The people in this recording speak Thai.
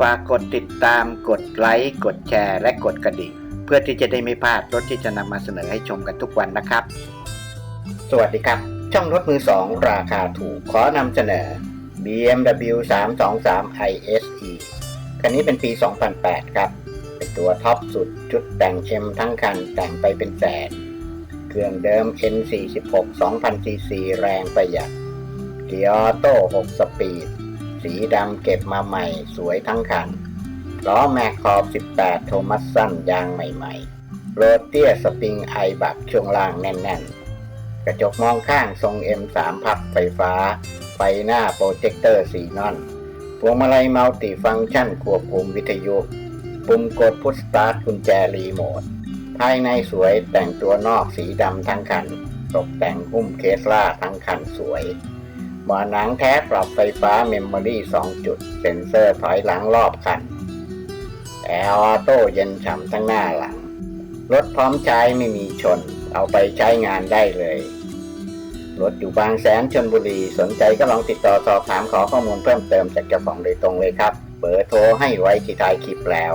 ฝากกดติดตามกดไลค์ กดแชร์ และกดกระดิ่ง เพื่อที่จะได้ไม่พลาดรถที่จะนำมาเสนอให้ชมกันทุกวันนะครับ สวัสดีครับ ช่องรถมือสองราคาถูกขอนำเสนอ BMW 323 ISE คันนี้เป็นปี 2008 ครับ เป็นตัวท็อปสุดชุดแต่ง M ทั้งคันแต่งไปเป็นแสน เครื่องเดิม N46 2000 cc แรงประหยัดเกียร์ออโต้6สปีด สีดำเก็บมาใหม่สวยทั้งคัน ล้อแม็กขอบ 18 โทมัสสั้นยางใหม่ๆ โรเตียสปริงไอบักช่วงล่างแน่นๆ กระจกมองข้างทรง M3 พับไฟฟ้า ไฟหน้าโปรเจคเตอร์สีนอนพวงมาลัยมัลติฟังก์ชันควบคุมวิทยุ ปุ่มกดพุชสตาร์ทกุญแจรีโมท ภายในสวยแต่งตัวนอกสีดำทั้งคัน ตกแต่งหุ้มเคสล่าทั้งคันสวย เบาะหนังแท้ปรับไฟฟ้าเมมโมรี่2จุด เซ็นเซอร์ถอยหลังรอบคันแอร์ออโต้เย็นฉ่ำทั้งหน้าหลัง รถพร้อมใช้ไม่มีชน เอาไปใช้งานได้เลย รถอยู่บางแสนชนบุรี สนใจก็ลองติดต่อสอบถามขอข้อมูลเพิ่มเติมจากเจ้าของโดยตรงเลยครับ เบอร์โทรให้ไว้ที่ท้ายคลิปแล้ว